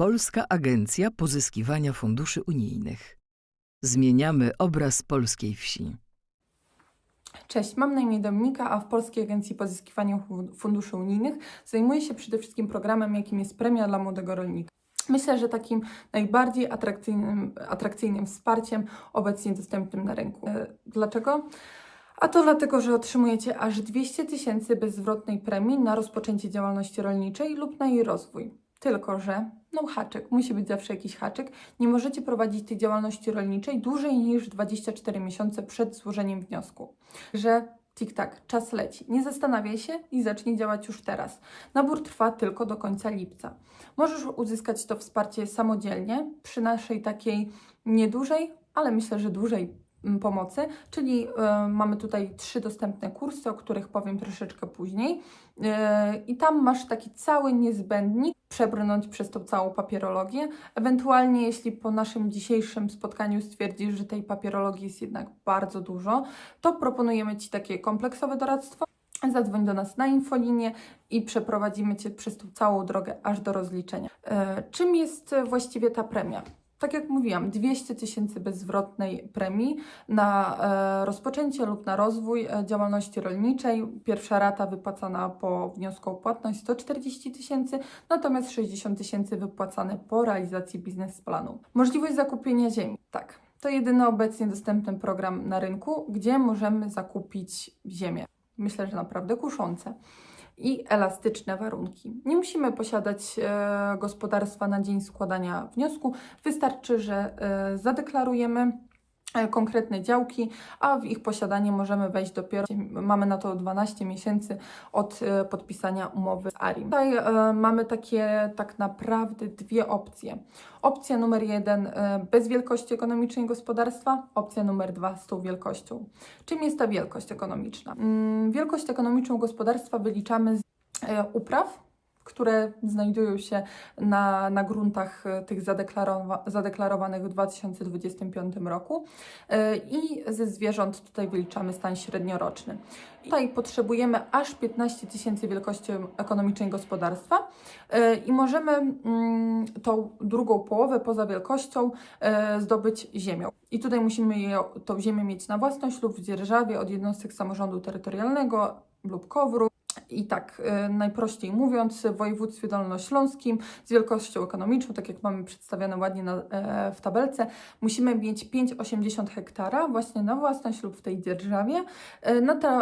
Polska Agencja Pozyskiwania Funduszy Unijnych. Zmieniamy obraz polskiej wsi. Cześć, mam na imię Dominika, a w Polskiej Agencji Pozyskiwania Fu- Funduszy Unijnych zajmuję się przede wszystkim programem, jakim jest Premia dla Młodego Rolnika. Myślę, że takim najbardziej atrakcyjnym, atrakcyjnym wsparciem obecnie dostępnym na rynku. E, Dlaczego? A to dlatego, że otrzymujecie aż 200 tysięcy bezzwrotnej premii na rozpoczęcie działalności rolniczej lub na jej rozwój. Tylko, że no haczyk, musi być zawsze jakiś haczyk. Nie możecie prowadzić tej działalności rolniczej dłużej niż 24 miesiące przed złożeniem wniosku. Że tik-tak, czas leci. Nie zastanawiaj się i zacznij działać już teraz. Nabór trwa tylko do końca lipca. Możesz uzyskać to wsparcie samodzielnie przy naszej takiej niedużej, ale myślę, że dużej mm, pomocy, czyli e, mamy tutaj trzy dostępne kursy, o których powiem troszeczkę później. E, I tam masz taki cały niezbędnik, przebrnąć przez tą całą papierologię. Ewentualnie, jeśli po naszym dzisiejszym spotkaniu stwierdzisz, że tej papierologii jest jednak bardzo dużo, to proponujemy Ci takie kompleksowe doradztwo. Zadzwoń do nas na infolinię i przeprowadzimy Cię przez tą całą drogę aż do rozliczenia. E, czym jest właściwie ta premia? Tak jak mówiłam, 200 tysięcy bezzwrotnej premii na e, rozpoczęcie lub na rozwój e, działalności rolniczej. Pierwsza rata wypłacana po wniosku o płatność 140 tysięcy, natomiast 60 tysięcy wypłacane po realizacji biznesplanu. Możliwość zakupienia ziemi. Tak, to jedyny obecnie dostępny program na rynku, gdzie możemy zakupić ziemię. Myślę, że naprawdę kuszące i elastyczne warunki. Nie musimy posiadać e, gospodarstwa na dzień składania wniosku. Wystarczy, że e, zadeklarujemy konkretne działki, a w ich posiadanie możemy wejść dopiero. Mamy na to 12 miesięcy od e, podpisania umowy z ARIM. Tutaj e, mamy takie tak naprawdę dwie opcje. Opcja numer jeden e, bez wielkości ekonomicznej gospodarstwa, opcja numer dwa z tą wielkością. Czym jest ta wielkość ekonomiczna? Mm, Wielkość ekonomiczną gospodarstwa wyliczamy z e, upraw, które znajdują się na, na gruntach e, tych zadeklarowa- zadeklarowanych w 2025 roku e, i ze zwierząt tutaj wyliczamy stan średnioroczny. Tutaj potrzebujemy aż 15 tysięcy wielkości ekonomicznej gospodarstwa e, i możemy mm, tą drugą połowę poza wielkością zdobyć ziemią. I tutaj musimy je, tą ziemię mieć na własność lub w dzierżawie od jednostek samorządu terytorialnego lub KOWR-u. I tak, e, najprościej mówiąc, w województwie dolnośląskim z wielkością ekonomiczną, tak jak mamy przedstawione ładnie na, e, w tabelce, musimy mieć 5,80 hektara właśnie na własność lub w tej dzierżawie, e,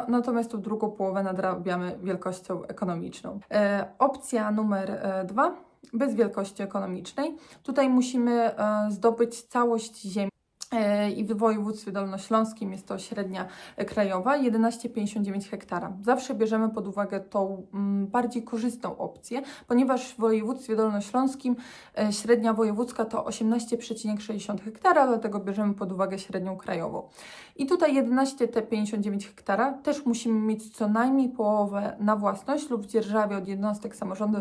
natomiast tą drugą połowę nadrabiamy wielkością ekonomiczną. E, opcja numer dwa, bez wielkości ekonomicznej. Tutaj musimy zdobyć całość ziemi. E, I w województwie dolnośląskim jest to średnia krajowa 11,59 hektara. Zawsze bierzemy pod uwagę tą mm, bardziej korzystną opcję, ponieważ w województwie dolnośląskim e, średnia wojewódzka to 18,60 hektara, dlatego bierzemy pod uwagę średnią krajową. I tutaj 11,59 hektara też musimy mieć co najmniej połowę na własność lub w dzierżawie od jednostek samorządu,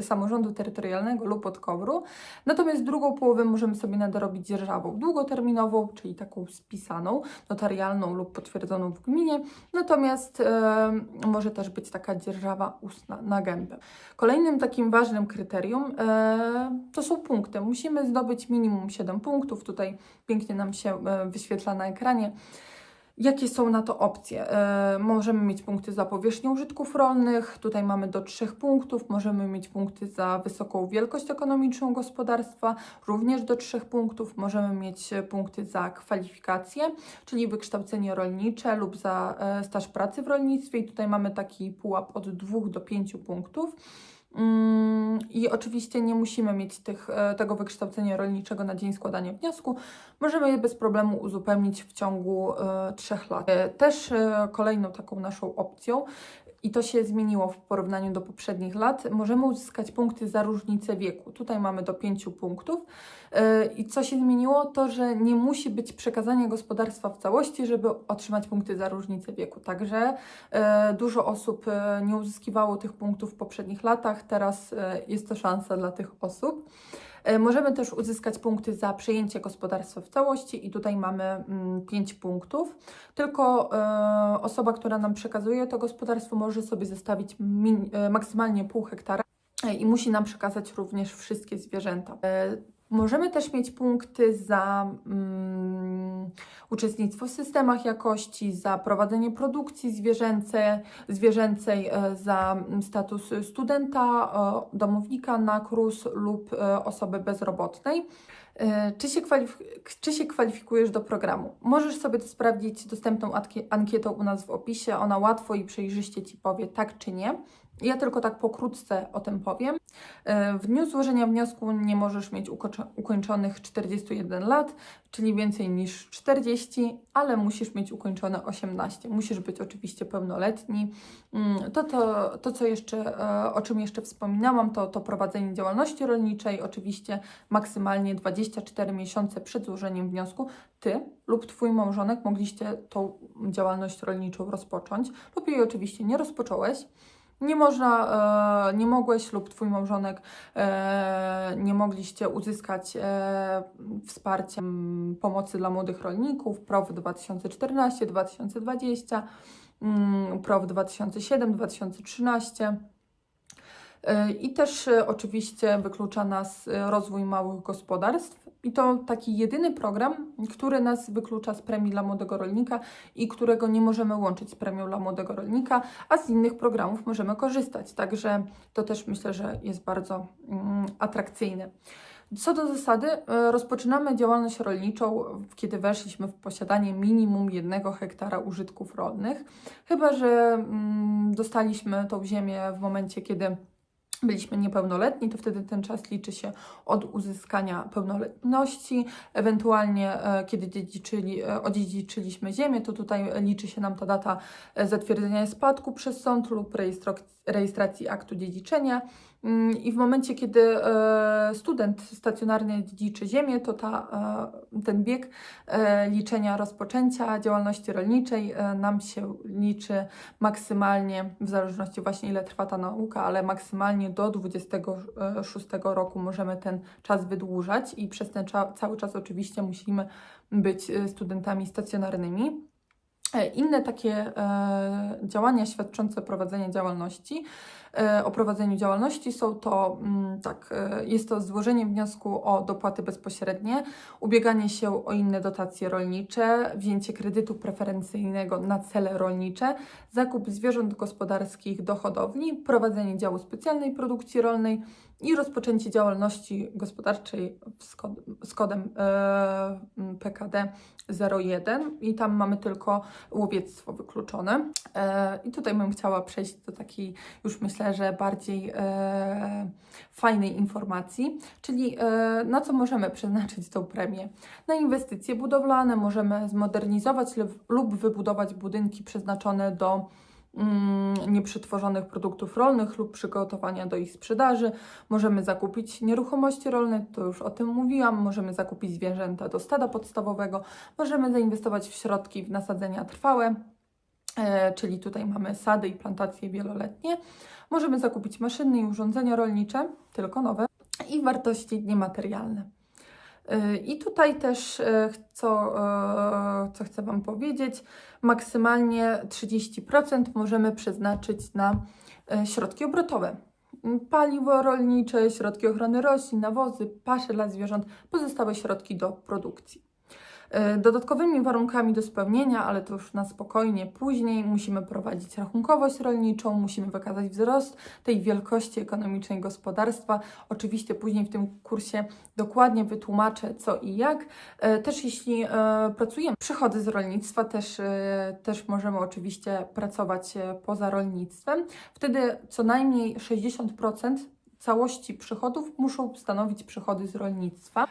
samorządu terytorialnego lub od KOWR-u. Natomiast drugą połowę możemy sobie nadrobić dzierżawą długoterminową, czyli taką spisaną, notarialną lub potwierdzoną w gminie. Natomiast e, może też być taka dzierżawa ustna na gębę. Kolejnym takim ważnym kryterium e, to są punkty. Musimy zdobyć minimum 7 punktów. Tutaj pięknie nam się e, wyświetla na ekranie. Jakie są na to opcje? E, możemy mieć punkty za powierzchnię użytków rolnych, tutaj mamy do 3 punktów, możemy mieć punkty za wysoką wielkość ekonomiczną gospodarstwa, również do 3 punktów, możemy mieć punkty za kwalifikacje, czyli wykształcenie rolnicze lub za e, staż pracy w rolnictwie i tutaj mamy taki pułap od 2 do 5 punktów. Mm, I oczywiście nie musimy mieć tych, e, tego wykształcenia rolniczego na dzień składania wniosku. Możemy je bez problemu uzupełnić w ciągu e, trzech lat. E, Też kolejną taką naszą opcją, i to się zmieniło w porównaniu do poprzednich lat, możemy uzyskać punkty za różnicę wieku. Tutaj mamy do 5 punktów. E, I co się zmieniło, to że nie musi być przekazanie gospodarstwa w całości, żeby otrzymać punkty za różnicę wieku. Także e, dużo osób e, nie uzyskiwało tych punktów w poprzednich latach, teraz jest to szansa dla tych osób. E, Możemy też uzyskać punkty za przejęcie gospodarstwa w całości i tutaj mamy 5 punktów. Tylko e, osoba, która nam przekazuje to gospodarstwo może sobie zostawić e, maksymalnie pół hektara. i musi nam przekazać również wszystkie zwierzęta. Możemy też mieć punkty za mm, uczestnictwo w systemach jakości, za prowadzenie produkcji zwierzęcej, zwierzęcej e, za mm, status studenta, e, domownika na KRUS lub e, osoby bezrobotnej. Czy się, czy się kwalifikujesz do programu? Możesz sobie to sprawdzić dostępną ankietą u nas w opisie. Ona łatwo i przejrzyście Ci powie tak czy nie. Ja tylko tak pokrótce o tym powiem. E, W dniu złożenia wniosku nie możesz mieć ukończo- ukończonych 41 lat, czyli więcej niż 40, ale musisz mieć ukończone 18. Musisz być oczywiście pełnoletni. Mm, To, to, to co jeszcze, e, o czym jeszcze wspominałam, to, to prowadzenie działalności rolniczej, oczywiście maksymalnie 24 miesiące przed złożeniem wniosku. Ty lub Twój małżonek mogliście tą działalność rolniczą rozpocząć, lub jej oczywiście nie rozpocząłeś. Nie można, e, nie mogłeś lub Twój małżonek e, nie mogliście uzyskać e, wsparcia mm, pomocy dla młodych rolników PROW 2014-2020, mm, PROW 2007-2013. E, I też e, oczywiście wyklucza nas e, rozwój małych gospodarstw. I to taki jedyny program, który nas wyklucza z premii dla młodego rolnika i którego nie możemy łączyć z premią dla młodego rolnika, a z innych programów możemy korzystać. Także to też myślę, że jest bardzo mm, atrakcyjne. Co do zasady, rozpoczynamy działalność rolniczą, kiedy weszliśmy w posiadanie minimum jednego hektara użytków rolnych, chyba że mm, dostaliśmy tą ziemię w momencie, kiedy byliśmy niepełnoletni, to wtedy ten czas liczy się od uzyskania pełnoletności. Ewentualnie, e, kiedy dziedziczyli, e, odziedziczyliśmy ziemię, to tutaj liczy się nam ta data e, zatwierdzenia spadku przez sąd lub rejestracji aktu dziedziczenia. Mm, I w momencie, kiedy e, student stacjonarnie dziedziczy ziemię, to ta, e, ten bieg e, liczenia rozpoczęcia działalności rolniczej nam się liczy maksymalnie, w zależności właśnie ile trwa ta nauka, ale maksymalnie do 26 roku możemy ten czas wydłużać i przez ten cza- cały czas oczywiście musimy być studentami stacjonarnymi. Inne takie działania świadczące o prowadzeniu działalności, o prowadzeniu działalności. Są to, mm, tak, e, jest to złożenie wniosku o dopłaty bezpośrednie, ubieganie się o inne dotacje rolnicze, wzięcie kredytu preferencyjnego na cele rolnicze, zakup zwierząt gospodarskich do hodowli, prowadzenie działu specjalnej produkcji rolnej i rozpoczęcie działalności gospodarczej z, kod, z kodem e, PKD 01 i tam mamy tylko łowiectwo wykluczone. E, I tutaj bym chciała przejść do takiej już myślę, że bardziej e, fajnej informacji, czyli e, na co możemy przeznaczyć tą premię. Na inwestycje budowlane możemy zmodernizować lub, lub wybudować budynki przeznaczone do nieprzetworzonych produktów rolnych lub przygotowania do ich sprzedaży. Możemy zakupić nieruchomości rolne, to już o tym mówiłam. Możemy zakupić zwierzęta do stada podstawowego. Możemy zainwestować w środki w nasadzenia trwałe, e, czyli tutaj mamy sady i plantacje wieloletnie. Możemy zakupić maszyny i urządzenia rolnicze, tylko nowe, i wartości niematerialne. E, I tutaj też, e, co, e, co chcę Wam powiedzieć, maksymalnie 30% możemy przeznaczyć na środki obrotowe. M, Paliwo rolnicze, środki ochrony roślin, nawozy, pasze dla zwierząt, pozostałe środki do produkcji. E, Dodatkowymi warunkami do spełnienia, ale to już na spokojnie później, musimy prowadzić rachunkowość rolniczą, musimy wykazać wzrost tej wielkości ekonomicznej gospodarstwa. Oczywiście później w tym kursie dokładnie wytłumaczę co i jak. E, Też jeśli e, pracujemy przychody z rolnictwa, też, też możemy oczywiście pracować poza rolnictwem. Wtedy co najmniej 60% całości przychodów muszą stanowić przychody z rolnictwa.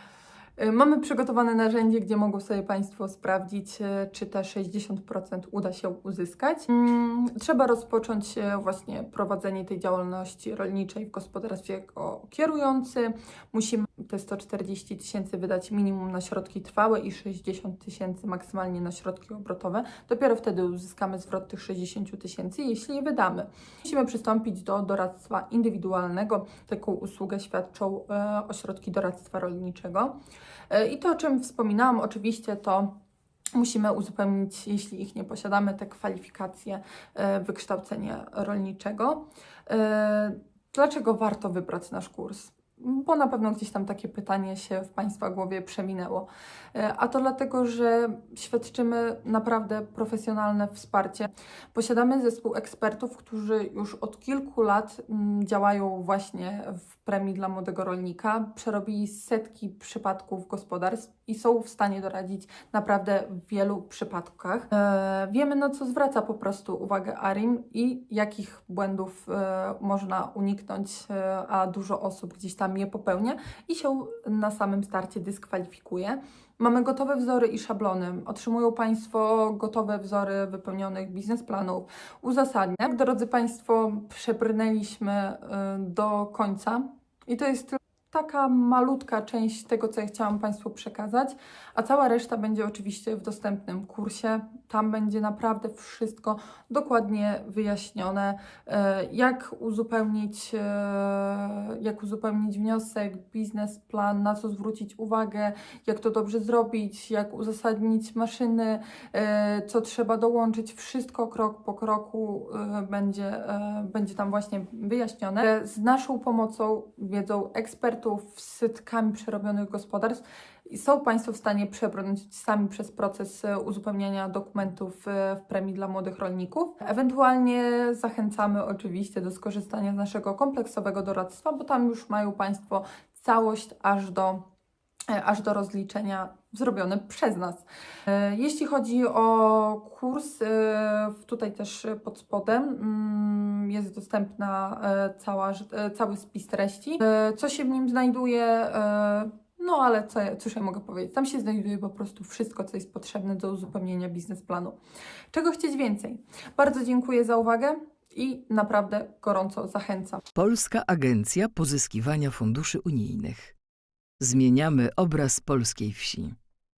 Y, Mamy przygotowane narzędzie, gdzie mogą sobie Państwo sprawdzić, y, czy te 60% uda się uzyskać. Mm, Trzeba rozpocząć y, właśnie prowadzenie tej działalności rolniczej w gospodarstwie jako kierujący. Musimy te 140 tysięcy wydać minimum na środki trwałe i 60 tysięcy maksymalnie na środki obrotowe. Dopiero wtedy uzyskamy zwrot tych 60 tysięcy, jeśli je wydamy. Musimy przystąpić do doradztwa indywidualnego. Taką usługę świadczą e, ośrodki doradztwa rolniczego. E, I to, o czym wspominałam, oczywiście to musimy uzupełnić, jeśli ich nie posiadamy, te kwalifikacje e, wykształcenia rolniczego. E, Dlaczego warto wybrać nasz kurs? Bo na pewno gdzieś tam takie pytanie się w Państwa głowie przewinęło. E, A to dlatego, że świadczymy naprawdę profesjonalne wsparcie. Posiadamy zespół ekspertów, którzy już od kilku lat mm, działają właśnie w premii dla młodego rolnika. Przerobili setki przypadków gospodarstw i są w stanie doradzić naprawdę w wielu przypadkach. E, wiemy, na co zwraca po prostu uwagę ARIM i jakich błędów e, można uniknąć, a dużo osób gdzieś tam je popełnia i się na samym starcie dyskwalifikuje. Mamy gotowe wzory i szablony. Otrzymują Państwo gotowe wzory wypełnionych biznesplanów, uzasadnień. Drodzy Państwo, przebrnęliśmy y, do końca i to jest tylko taka malutka część tego, co ja chciałam Państwu przekazać, a cała reszta będzie oczywiście w dostępnym kursie. Tam będzie naprawdę wszystko dokładnie wyjaśnione, e, jak uzupełnić, e, jak uzupełnić wniosek, biznesplan, na co zwrócić uwagę, jak to dobrze zrobić, jak uzasadnić maszyny, e, co trzeba dołączyć, wszystko krok po kroku będzie, będzie tam właśnie wyjaśnione. Z naszą pomocą, wiedzą ekspertów, z setkami przerobionych gospodarstw i są Państwo w stanie przebrnąć sami przez proces e, uzupełniania dokumentów e, w premii dla młodych rolników. Ewentualnie zachęcamy oczywiście do skorzystania z naszego kompleksowego doradztwa, bo tam już mają Państwo całość aż do aż do rozliczenia zrobione przez nas. E, Jeśli chodzi o kurs, e, tutaj też pod spodem mm, jest dostępna e, cała, e, cały spis treści. E, Co się w nim znajduje? E, No ale co, cóż ja mogę powiedzieć? Tam się znajduje po prostu wszystko, co jest potrzebne do uzupełnienia biznesplanu. Czego chcieć więcej? Bardzo dziękuję za uwagę i naprawdę gorąco zachęcam. Polska Agencja Pozyskiwania Funduszy Unijnych. Zmieniamy obraz polskiej wsi.